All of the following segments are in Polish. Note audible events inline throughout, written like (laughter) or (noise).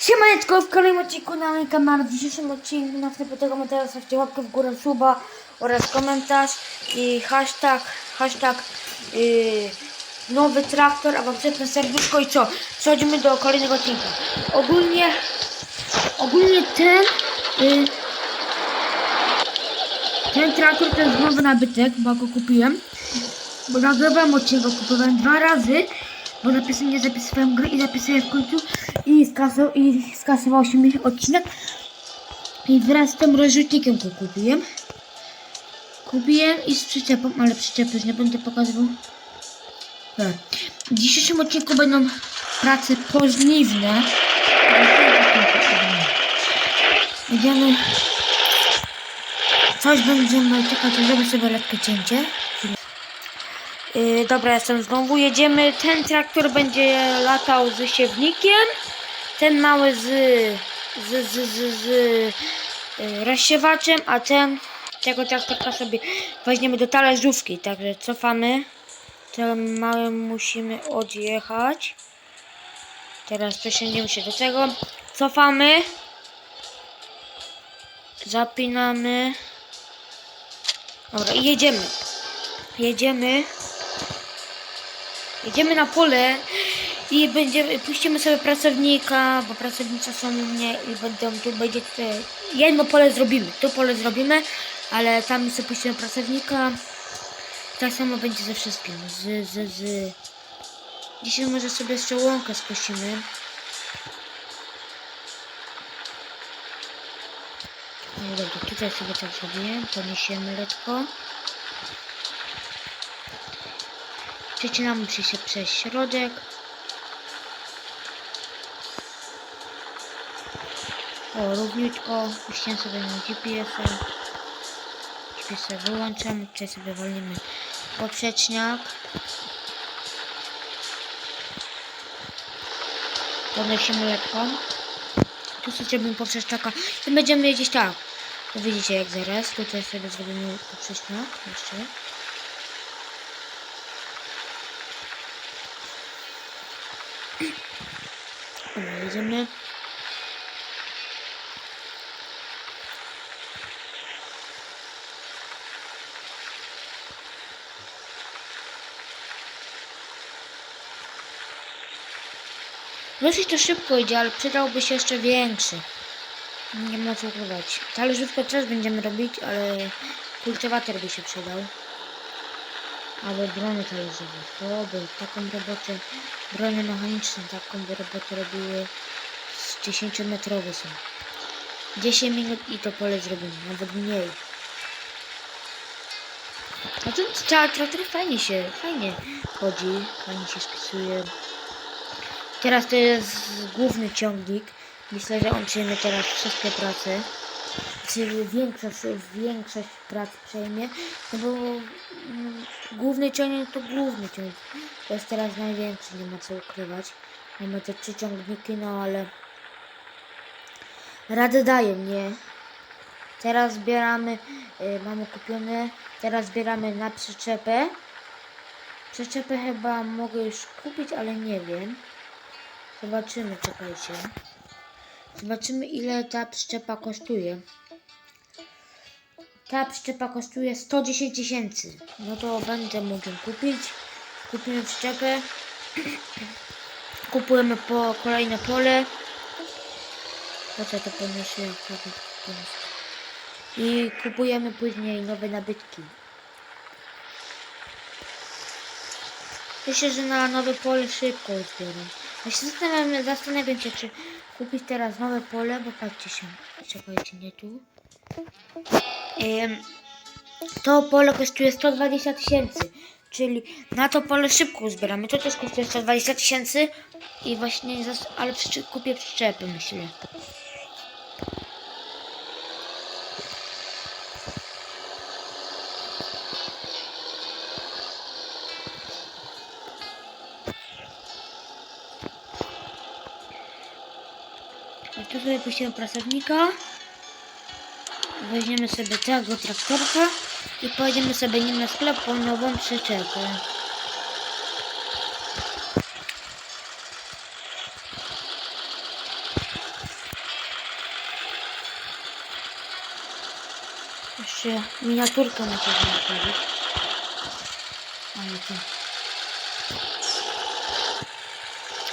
Siemaneczko, w kolejnym odcinku na moim kanale. W dzisiejszym odcinku na wstępie tego materiału zostawcie łapkę w górę, suba oraz komentarz i hashtag, hashtag yy, nowy traktor, a wam przypnę serduszko i co? Przechodzimy do kolejnego odcinka. Ogólnie, ogólnie ten, yy, ten traktor to jest nowy nabytek, bo go kupiłem. Bo nagrywałem odcinek, kupowałem dwa razy, bo napisałem, nie zapisywałem gry i zapisałem w końcu i, skasował, i skasował się mi odcinek. I wraz z tym rozrzutnikiem go kupiłem. Kupiłem i z przyczepą, ale przyczepy już nie będę pokazywał. Tak. W dzisiejszym odcinku będą prace pożniwne. Idziemy. Coś będziemy czekać, żeby sobie lekkie cięcie. Yy, dobra, jestem znowu. Jedziemy. Ten traktor będzie latał z siewnikiem. Ten mały z, z, z, z, z yy, rozsiewaczem, a ten tego traktorka sobie weźmiemy do talerzówki. Także cofamy. Ten mały musimy odjechać. Teraz przesiądziemy się do tego. Cofamy. Zapinamy. Dobra, i jedziemy. Jedziemy. Jedziemy na pole i będziemy, puścimy sobie pracownika, bo pracownicy są u mnie i będą, tu będzie te, jedno pole zrobimy, to pole zrobimy, ale tam sobie puścimy pracownika. Tak samo będzie ze wszystkim, z, z, z. Dzisiaj może sobie jeszcze łąkę skosimy. No dobra, tutaj sobie tak zrobiłem, poniesiemy lekko. Przecinamy musi się przez środek. O, równiutko. Puściłem sobie na GPS-a. GPS-a wyłączam. Tutaj sobie walimy poprzeczniak. Podnosimy lekko. Tu sobie zrobimy poprzeczniaka. I będziemy jeździć tak. To widzicie jak zaraz. Tutaj sobie zrobimy poprzeczniak. Jeszcze. Dosyć to szybko idzie, ale przydałby się jeszcze większy. Nie ma co ukrywać. Talerzówkę też będziemy robić, ale kultywator by się przydał. Albo brony talerzowe. To by taką robotę, brony mechaniczne, taką by robotę robiły z 10 metrowe są. 10 minut i to pole zrobimy, nawet mniej. A trzeba traktor fajnie się, fajnie chodzi, fajnie się spisuje. Teraz to jest główny ciągnik. Myślę, że on przejmie teraz wszystkie prace. Czyli większość, większość prac przejmie. No bo mm, główny ciągnik to główny ciągnik. To jest teraz największy, nie ma co ukrywać. Mamy te trzy ciągniki, no ale radę dają, nie? Teraz zbieramy, y, mamy kupione, teraz zbieramy na przyczepę. Przyczepę chyba mogę już kupić, ale nie wiem. Zobaczymy, czekajcie. Zobaczymy ile ta przyczepa kosztuje. Ta przyczepa kosztuje 110 tysięcy. No to będę mógł ją kupić. Kupimy przyczepę. (clears throat) Kupujemy po kolejne pole. Po co to podnosiłem? I kupujemy później nowe nabytki. Myślę, że na nowe pole szybko zbieram. Ja się zastanawiam, zastanawiam się, czy kupić teraz nowe pole, bo patrzcie się. Czekajcie, nie tu. To pole kosztuje 120 tysięcy. Czyli na to pole szybko zbieramy. To też kosztuje 120 tysięcy. I właśnie, ale kupię przyczepy, myślę. A tu sobie puścimy pracownika. Weźmiemy sobie tego traktorka i pojedziemy sobie nim na sklep po nową przyczepę. Jeszcze miniaturkę muszę zrobić. To...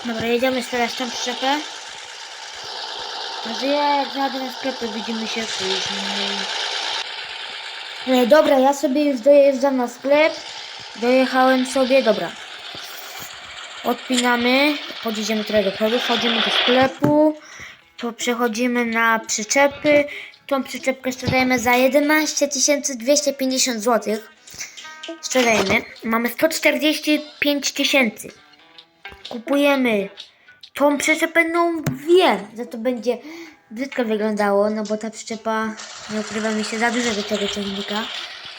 Dobra, jedziemy teraz tą przyczepę. Także jak jadę na sklepy, widzimy się później. E, dobra, ja sobie już dojeżdżam na sklep. Dojechałem sobie, dobra. Odpinamy, podjedziemy trochę do przodu, wchodzimy do sklepu, to przechodzimy na przyczepy. Tą przyczepkę sprzedajemy za 11 250 zł. Sprzedajemy. Mamy 145 tysięcy. Kupujemy tą przyczepę, no wiem, że to będzie brzydko wyglądało, no bo ta przyczepa nie ukrywa mi się za dużo do tego ciągnika.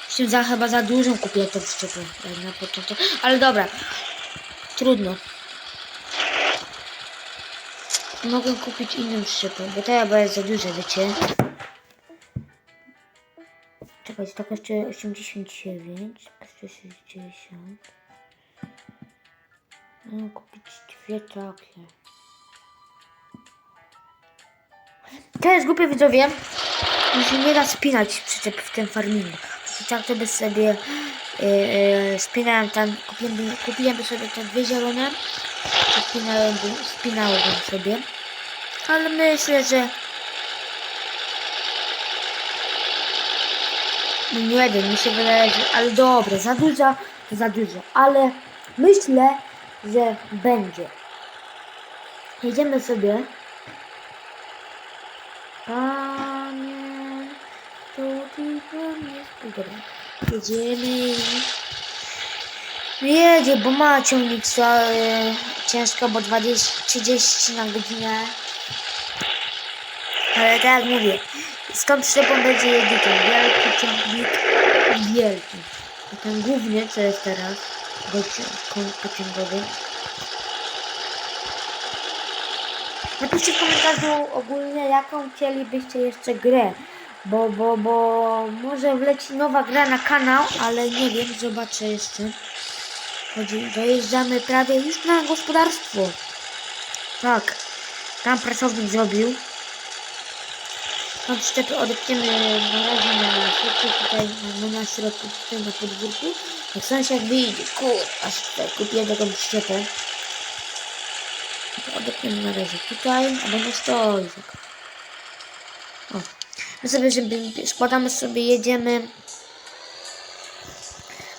Z czym za chyba za dużą kupiłem tą przyczepę jak na początek. Ale dobra, trudno. Mogę kupić inną przyczepę, bo ta chyba jest za duża, wiecie. Czekajcie, tak jeszcze 89, jeszcze 60. Mogę kupić dwie takie. Jest głupie widzowie, że nie da spinać przyczep w tym farmingu. Tak to by sobie yy, yy, spinałem tam, kupiłem, kupiłem sobie te dwie zielone, spinałem, spinałem sobie. Ale myślę, że no nie wiem, mi się wydaje, że, ale dobra, za dużo, to za dużo, ale myślę, że będzie. Jedziemy sobie. Panie, to ty we mnie spój- Dobra, jedziemy. Jedzie, bo ma ciągnik e, ciężko, bo 20, 30 na godzinę. Ale tak jak mówię, skąd przyczepą będzie jedzie ten wielki ciągnik, wielki. A ten główny, co jest teraz, pociąg- pociągowy. Napiszcie w komentarzu ogólnie, jaką chcielibyście jeszcze grę. Bo, bo, bo może wleci nowa gra na kanał, ale nie wiem, zobaczę jeszcze. Chodzi, dojeżdżamy prawie już na gospodarstwo. Tak, tam pracownik zrobił. Tam przyczepy odepniemy na razie na środku tutaj, no na środku tutaj na podwórku. Jak wyjdzie, kur, aż kupię taką przyczepę. Odepniemy na razie tutaj, a będę stoi. Tak. O. My sobie, żeby składamy sobie, jedziemy.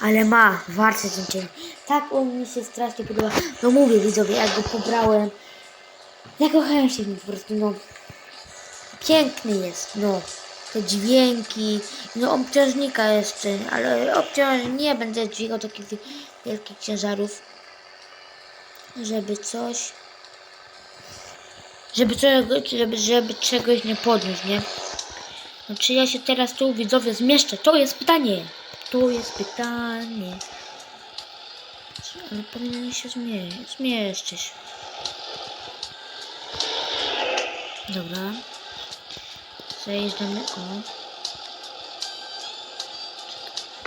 Ale ma, ten cień. Tak on mi się strasznie podoba. No mówię widzowie, jak go pobrałem. Ja się w nim po prostu, no. Piękny jest, no. Te dźwięki, no obciążnika jeszcze, ale obciąż nie będę dźwigał takich wielkich ciężarów. Żeby coś żeby czegoś, żeby, żeby czegoś nie podnieść, nie? No czy ja się teraz tu widzowie zmieszczę? To jest pytanie. To jest pytanie. Ale powinien się zmie zmieszczyć. Dobra. Zajeżdżamy. O.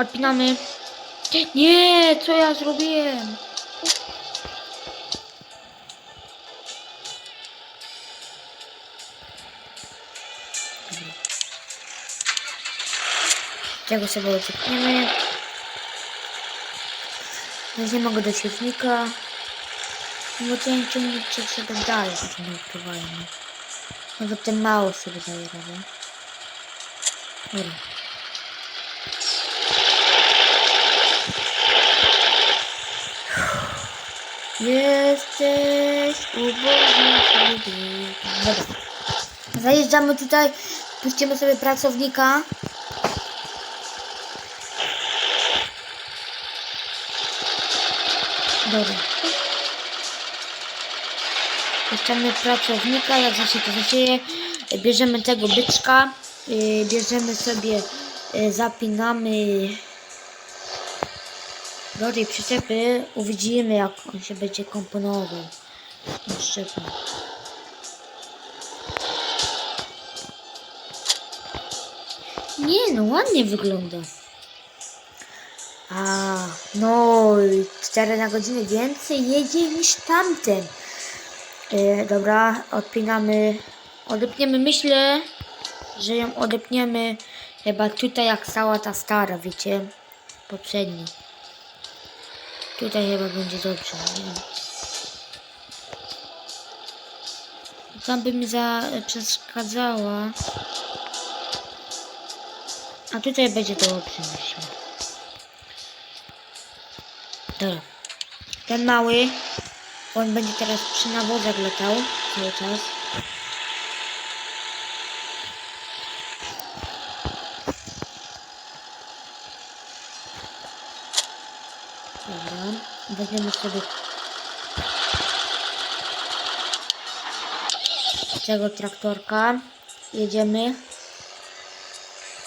Odpinamy. Nie, co ja zrobiłem? Czego sobie uciekniemy. Weźmiemy go do siewnika. No bo ten ciągnik się sobie dalej to nie odpływają. Może ten mało sobie daje radę. Dobra. Jesteś człowiekiem. Dobra. Zajeżdżamy tutaj, puścimy sobie pracownika. Dobra. Puszczamy pracownika, jak się to zasieje. Bierzemy tego byczka, yy, bierzemy sobie, yy, zapinamy do tej przyczepy, uwidzimy jak on się będzie komponował. Nie no, ładnie wygląda. A, no, 4 na godzinę więcej jedzie niż tamten. E, dobra, odpinamy, odepniemy, myślę, że ją odepniemy Chyba tutaj jak stała ta stara, wiecie? Poprzedni. Tutaj chyba będzie dobrze. Tam by mi za przeszkadzała. A tutaj będzie dobrze, myślę. Ten mały, on będzie teraz przy nawozach latał cały czas. Dobra, weźmiemy sobie tego traktorka. Jedziemy.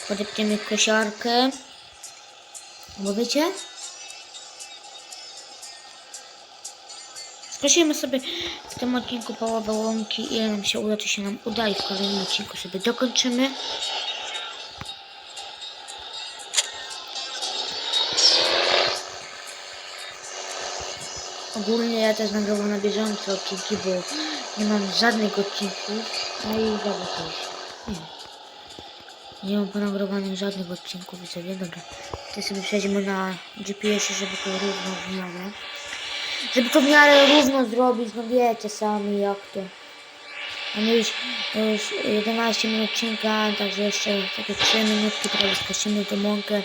Podepniemy kosiarkę. Bo wiecie? Skosimy sobie w tym odcinku połowę łąki. Ile nam się uda, to się nam uda i w kolejnym odcinku sobie dokończymy. Ogólnie ja też nagrywam na bieżąco odcinki, bo nie mam żadnych odcinków. No i znowu też. Nie. Nie mam ponagrywanych żadnych odcinków i sobie. Dobra. To sobie przejdziemy na GPS, żeby to równo w miarę. Żeby to w miarę równo zrobić, no wiecie sami jak to. Mamy już, już 11 minut odcinka, także jeszcze takie 3 minutki prawie skosimy tę mąkę.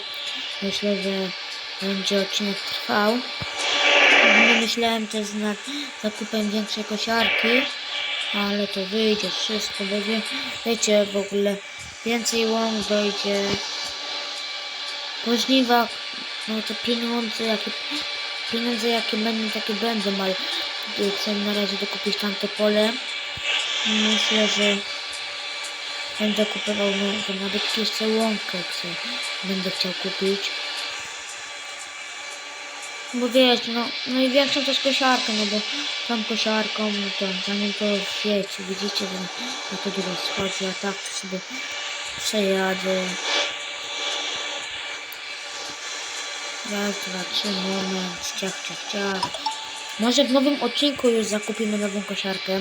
Myślę, że będzie odcinek trwał. Nie myślałem też nad zakupem większej kosiarki, ale to wyjdzie wszystko, będzie, wiecie, w ogóle więcej łąk dojdzie. Po żniwach, no te pieniądze, jakie, pieniądze jakie będą, takie będą, ale chcę na razie dokupić tamte pole. Myślę, że będę kupował no, nawet jeszcze łąkę, chcę, będę chciał kupić. Bo wiesz, no, no i większą też kosiarkę, no bo tą kosiarką, no to zanim to wiecie, widzicie, że na to dużo schodzi, a tak to sobie przejadę. Raz, dwa, trzy, moment, ciach, ciach, ciach. Może w nowym odcinku już zakupimy nową kosiarkę.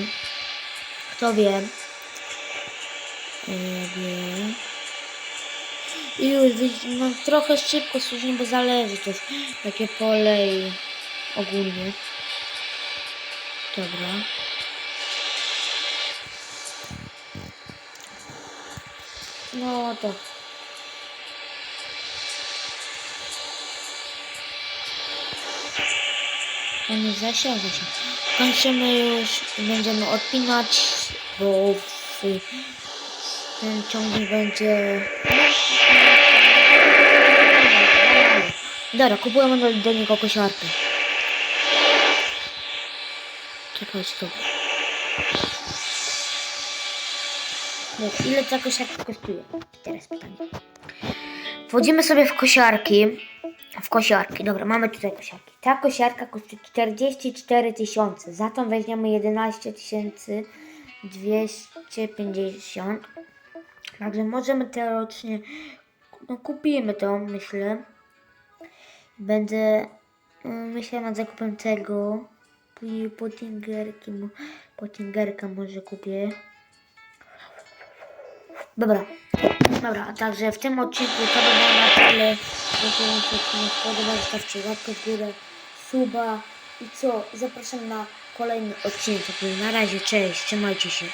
Kto wie? Nie wiem. I już no, trochę szybko służnie, bo zależy też jakie pole i ogólnie. Dobra. No to. Nie zasiał, zasiał. Kończymy już będziemy odpinać, bo w, ten ciągnik będzie Dobra, kupujemy do, do niego kosiarkę. Czekajcie, to. Dobra, ile ta kosiarka kosztuje? Teraz pytanie. Wchodzimy sobie w kosiarki. W kosiarki, dobra, mamy tutaj kosiarki. Ta kosiarka kosztuje 44 tysiące. Za tą weźmiemy 11 tysięcy 250. Także możemy teoretycznie, no kupimy to, myślę. Będę mm, myślę nad zakupem tego i potingerki, potingerka może kupię. Dobra, dobra, także w tym odcinku to by było na tyle. Jeśli Wam podoba, zostawcie łapkę w górę, suba i co, zapraszam na kolejny odcinek. Na razie, cześć, trzymajcie się.